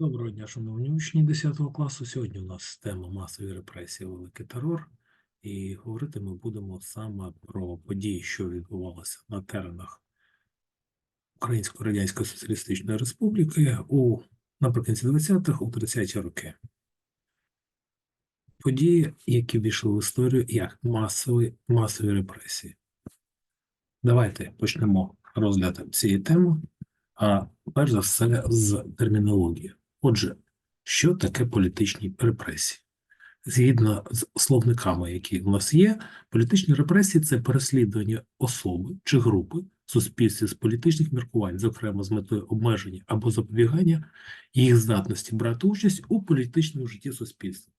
Доброго дня, шановні учні 10 класу. Сьогодні у нас тема масові репресії, великий терор, і говорити ми будемо саме про події, що відбувалися на теренах Української Радянської Соціалістичної Республіки у наприкінці 20-х, у 30-ті роки. Події, які війшли в історію як масові, масові репресії. Давайте почнемо розгляд цієї теми. А перш за все з термінології. Отже, що таке політичні репресії? Згідно з словниками, які в нас є, політичні репресії це переслідування особи чи групи в суспільстві з політичних міркувань, зокрема з метою обмеження або запобігання їх здатності брати участь у політичному житті суспільства,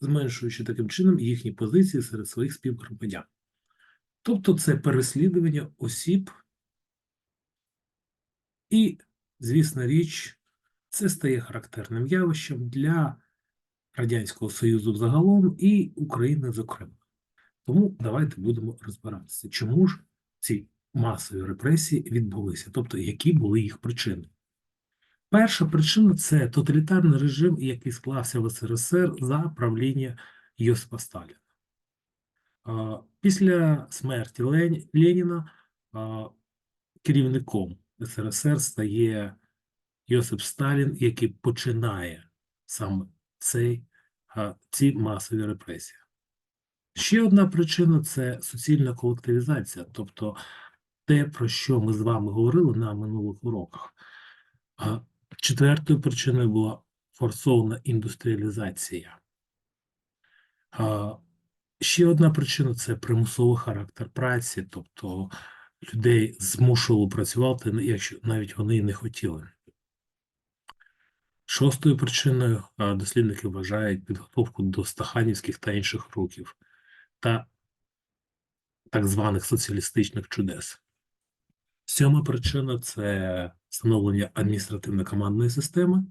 зменшуючи таким чином їхні позиції серед своїх співгромадян. Тобто це переслідування осіб і, звісна річ, це стає характерним явищем для Радянського Союзу загалом і України зокрема. Тому давайте будемо розбиратися, чому ж ці масові репресії відбулися, тобто які були їх причини. Перша причина це тоталітарний режим, який склався в СРСР за правління Йосипа Сталіна. Після смерті Леніна керівником СРСР стає Йосип Сталін, який починає саме цей, ці масові репресії. Ще одна причина це суцільна колективізація, тобто те, про що ми з вами говорили на минулих уроках. Четвертою причиною була форсована індустріалізація. Ще одна причина це примусовий характер праці, тобто людей змушували працювати, якщо навіть вони і не хотіли. Шостою причиною дослідники вважають підготовку до стаханівських та інших рухів та так званих соціалістичних чудес. Сьома причина це встановлення адміністративно-командної системи.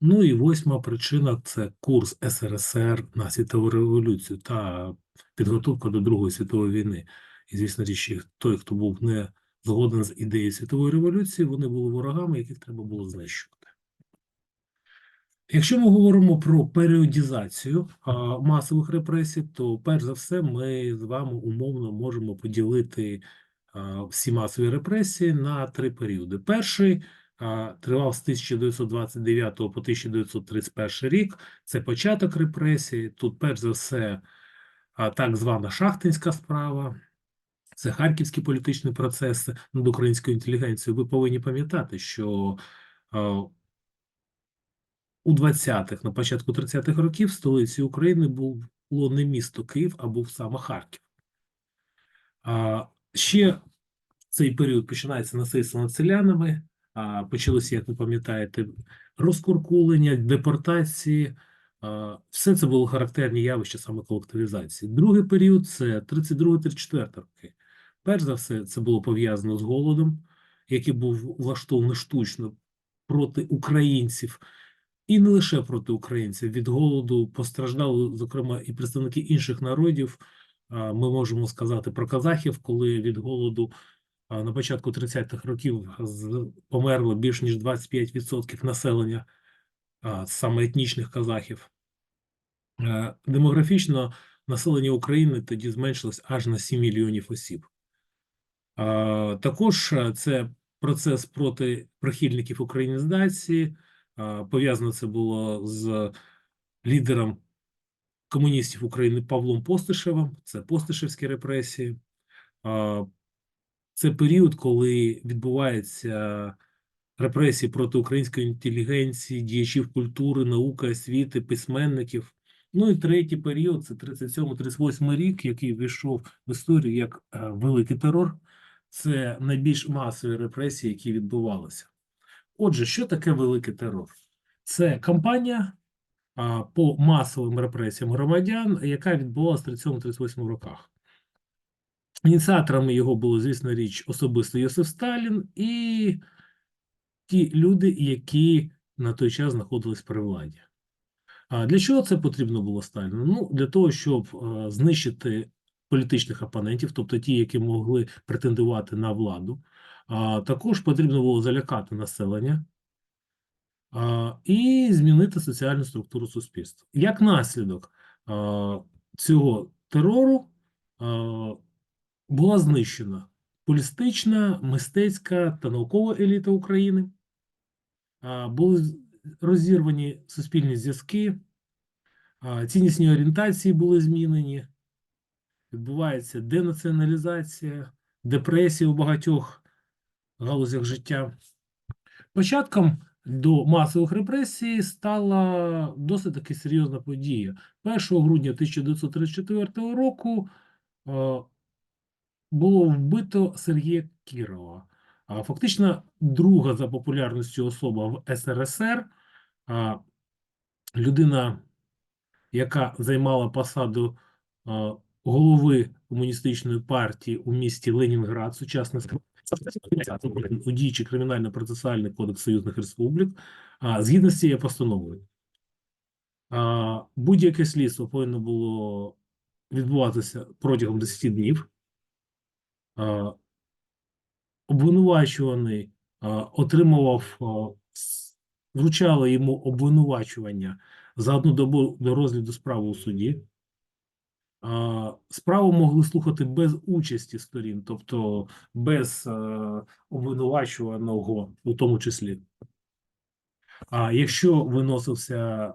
Ну і восьма причина це курс СРСР на світову революцію та підготовка до Другої світової війни. І, звісно річ, той, хто був не згоден з ідеєю світової революції, вони були ворогами, яких треба було знищувати. Якщо ми говоримо про періодізацію масових репресій, то перш за все ми з вами умовно можемо поділити всі масові репресії на три періоди. Перший тривав з 1929 по 1931 рік. Це початок репресій. Тут, перш за все, так звана шахтинська справа. Це харківські політичні процеси над українською інтелігенцією. Ви повинні пам'ятати, що у 20-х, на початку 30-х років, столицею України було не місто Київ, а був саме Харків. А, ще цей період починається насильство над селянами, а, почалося, як ви пам'ятаєте, розкуркулення, депортації. А, все це було характерні явища саме колективізації. Другий період це 32-34 роки. Перш за все, це було пов'язано з голодом, який був влаштований штучно проти українців, і не лише проти українців. Від голоду постраждали, зокрема, і представники інших народів. Ми можемо сказати про казахів, коли від голоду на початку 30-х років померло більш ніж 25% населення, саме етнічних казахів. Демографічно населення України тоді зменшилось аж на 7 мільйонів осіб. Також це процес проти прихильників українізації. Пов'язано це було з лідером комуністів України Павлом Постишевим. Це Постишевські репресії. Це період, коли відбуваються репресії проти української інтелігенції, діячів культури, науки, освіти, письменників. Ну і третій період це 37-38 рік, який війшов в історію як е, великий терор. Це найбільш масові репресії, які відбувалися. Отже, що таке великий терор? Це кампанія а, по масовим репресіям громадян, яка відбувалася в 37-38 роках. Ініціаторами його було, звісно, річ, особисто Йосиф Сталін і ті люди, які на той час знаходились при владі. А для чого це потрібно було Сталіну? Ну, для того, щоб е, знищити політичних опонентів, тобто ті, які могли претендувати на владу. Також потрібно було залякати населення, і змінити соціальну структуру суспільства. Як наслідок цього терору була знищена полістична, мистецька та наукова еліта України, були розірвані суспільні зв'язки, ціннісні орієнтації були змінені, відбувається денаціоналізація, депресія у багатьох галузях життя. Початком до масових репресій стала досить таки серйозна подія. 1 грудня 1934 року е, було вбито Сергія Кірова, фактично друга за популярністю особа в СРСР, людина, яка займала посаду голови комуністичної партії у місті Ленінград, сучасне у діючий кримінально-процесуальний кодекс союзних республік, згідно з цією постановою. Будь-яке слідство повинно було відбуватися протягом 10 днів. Обвинувачуваний отримував, вручали йому обвинувачування за одну добу до розгляду справи у суді. Справу могли слухати без участі сторін, тобто без е, обвинувачуваного у тому числі. А якщо виносився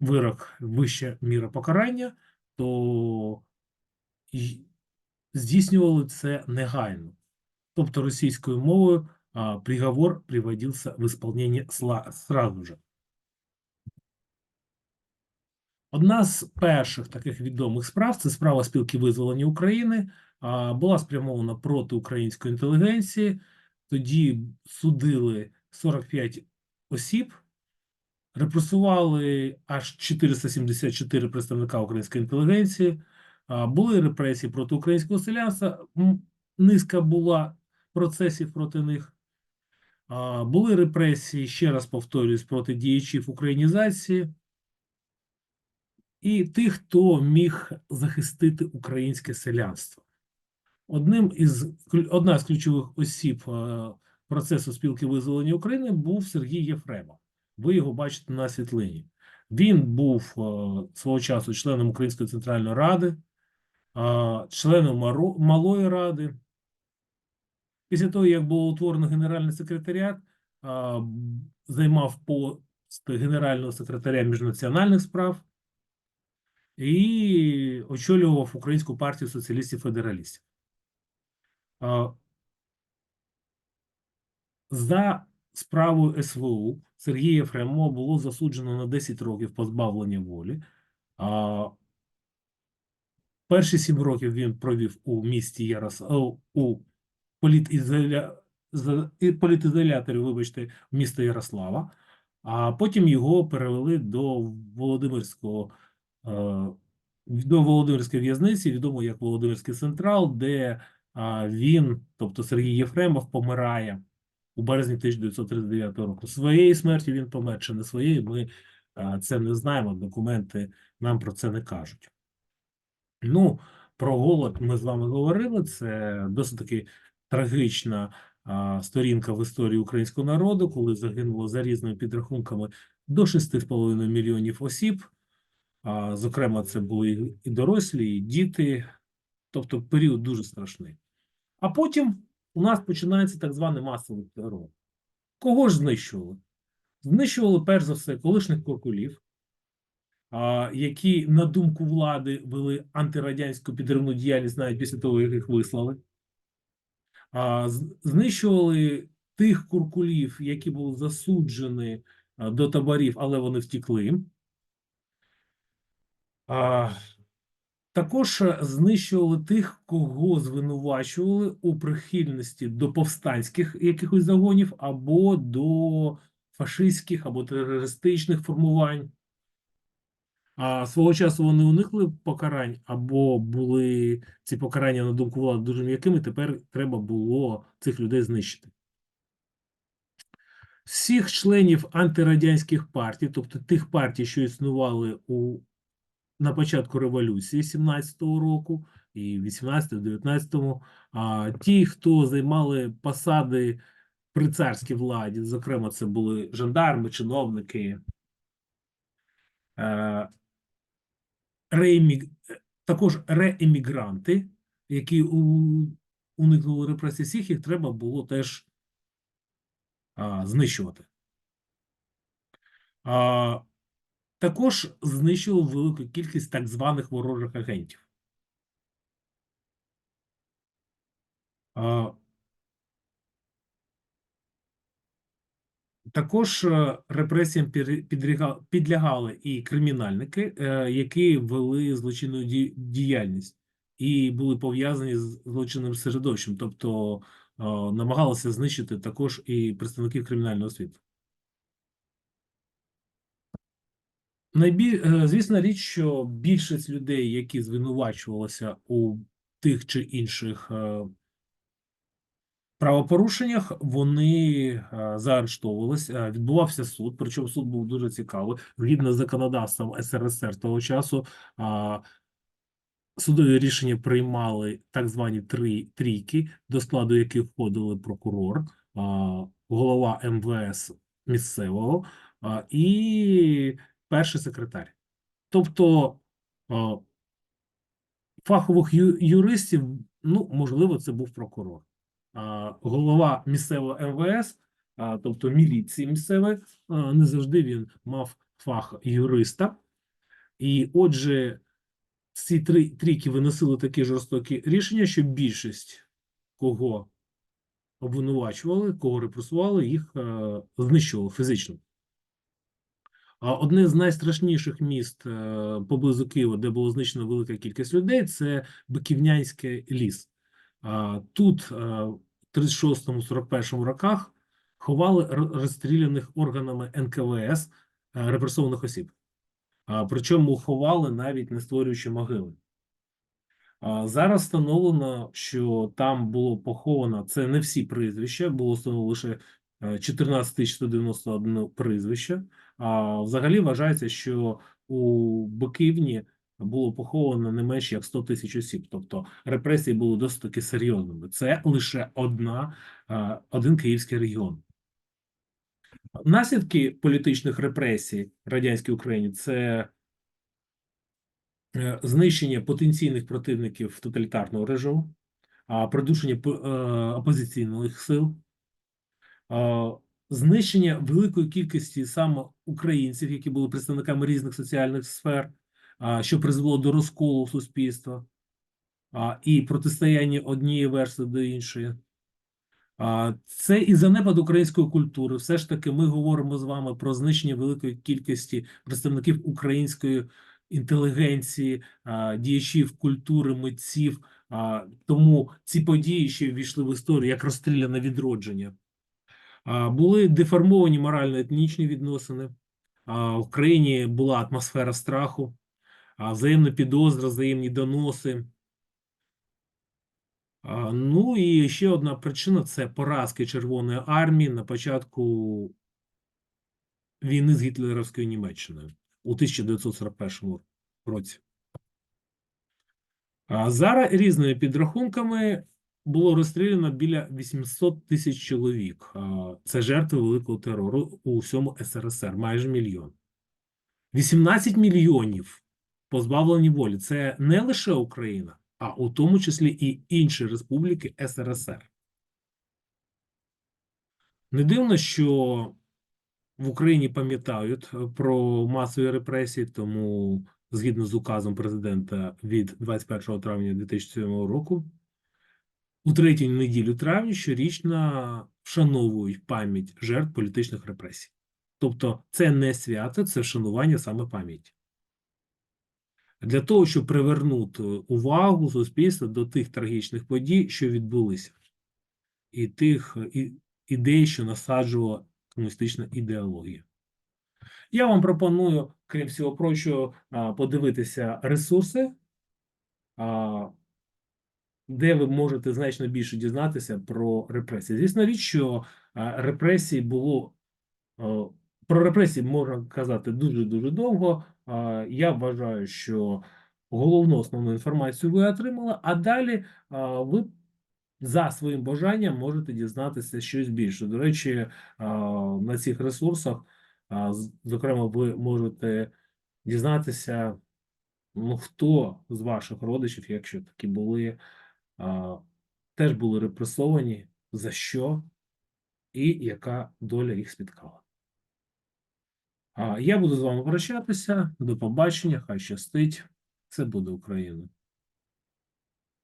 вирок вища міра покарання, то здійснювали це негайно. Тобто російською мовою приговор приводився в исполнение сла- сразу же. Одна з перших таких відомих справ це справа спілки визволення України, була спрямована проти української інтелігенції. Тоді судили 45 осіб, репресували аж 474 представника української інтелігенції. Були репресії проти українського селянства. Низка була процесів проти них. Були репресії, ще раз повторюсь, проти діячів українізації і тих, хто міг захистити українське селянство. Одним із одна з ключових осіб е, процесу спілки визволення України був Сергій Єфремов. Ви його бачите на світлині. Він був е, свого часу членом Української центральної ради, е, членом Малої ради. Після того, як було утворено генеральний секретаріат, займав пост генерального секретаря міжнаціональних справ і очолював Українську партію соціалістів-федералістів. За справою СВУ Сергія Єфремова було засуджено на 10 років позбавлення волі. Перші сім років він провів у місті Ярослав у політізоля... з- і політізоляторі, вибачте, міста Ярослава, а потім його перевели до Володимирського е, до Володимирської в'язниці, відомо як Володимирський Централ, де він, тобто Сергій Єфремов, помирає у березні 1939 року. Своєї смерті він помер чи не своєї, ми це не знаємо, документи нам про це не кажуть. Ну, про голод ми з вами говорили. Це досить таки трагічна а, сторінка в історії українського народу, коли загинуло за різними підрахунками до 6,5 мільйонів осіб. Зокрема, це були і дорослі, і діти. Тобто період дуже страшний. А потім у нас починається так званий масовий терор. Кого ж знищували? Знищували перш за все колишніх куркулів, які, на думку влади, вели антирадянську підривну діяльність навіть після того, як їх вислали. Знищували тих куркулів, які були засуджені до таборів, але вони втікли. Також знищували тих, кого звинувачували у прихильності до повстанських якихось загонів або до фашистських або терористичних формувань. А свого часу вони уникли покарань або були ці покарання на думку влади дуже м'якими. Тепер треба було цих людей знищити. Всіх членів антирадянських партій, тобто тих партій, що існували у на початку революції 17-го року і 18-го, 19-му, а ті, хто займали посади при царській владі, зокрема, це були жандарми, чиновники, е, реемі... також реемігранти, які у... уникнули репресій, всіх їх треба було теж а, знищувати. А, також знищили велику кількість так званих ворожих агентів. Також е, репресіям підлягали і кримінальники, е, які вели злочинну діяльність і були пов'язані з злочинним середовищем, тобто е, намагалися знищити також і представників кримінального світу. Найбіль... е, Звісна річ, що більшість людей, які звинувачувалися у тих чи інших е, правопорушеннях, вони е, заарештовувались. Е, Відбувався суд, причому суд був дуже цікавий. Згідно з законодавством СРСР того часу, судові рішення приймали так звані три трійки, до складу яких входили прокурор, голова МВС місцевого і перший секретар. Тобто а, фахових юристів, ну, можливо, це був прокурор. А, голова місцевого МВС, а, тобто міліції місцевої, а, не завжди він мав фах юриста. І отже, ці три трійки виносили такі жорстокі рішення, що більшість кого обвинувачували, кого репресували, їх е, знищували фізично. Одне з найстрашніших міст е, поблизу Києва, де було знищено велика кількість людей, це Биківнянський ліс. Тут е, в 36-41 роках ховали розстріляних органами НКВС е, репресованих осіб. Причому ховали навіть не створюючи могили. Зараз встановлено, що там було поховано, це не всі прізвища, було встановлено лише е, 14 191 прізвище. А взагалі вважається, що у Биківні було поховано не менше як 100 тисяч осіб. Тобто репресії були досить таки серйозними. Це лише одна, е, один київський регіон. Наслідки політичних репресій радянській Україні це е, знищення потенційних противників тоталітарного режиму, придушення е, опозиційних сил, знищення великої кількості саме українців, які були представниками різних соціальних сфер, що призвело до розколу суспільства і протистояння однієї версії до іншої. Це і занепад української культури. Все ж таки, ми говоримо з вами про знищення великої кількості представників української інтелігенції, діячів культури, митців. Тому ці події ще ввійшли в історію як розстріляне відродження. Були деформовані морально-етнічні відносини. В країні була атмосфера страху, взаємна підозра, взаємні доноси. Ну і ще одна причина це поразки Червоної армії на початку війни з гітлерівською Німеччиною у 1941 році. Зараз різними підрахунками було розстріляно біля 800 тисяч чоловік. Це жертви великого терору у всьому СРСР, майже мільйон. 18 мільйонів позбавлені волі. Це не лише Україна, а у тому числі і інші республіки СРСР. Не дивно, що в Україні пам'ятають е, про масові репресії, тому згідно з указом президента від 21 травня 2007 року, у третій неділю травня щорічно вшановують пам'ять жертв політичних репресій. Тобто це не свято, це вшанування саме пам'яті. Для того, щоб привернути увагу суспільства до тих трагічних подій, що відбулися, і тих ідей, що насаджувала комуністична ідеологія. Я вам пропоную, крім всього прочого, подивитися ресурси, де ви можете значно більше дізнатися про репресії. Звісно річ, що репресії було про репресії можна казати дуже-дуже довго. Я вважаю, що головну основну інформацію ви отримали, а далі ви за своїм бажанням можете дізнатися щось більше. До речі, на цих ресурсах, зокрема, ви можете дізнатися, ну, хто з ваших родичів, якщо такі були, теж були репресовані, за що і яка доля їх спіткала. Я буду з вами прощатися. До побачення, хай щастить. Це буде Україна.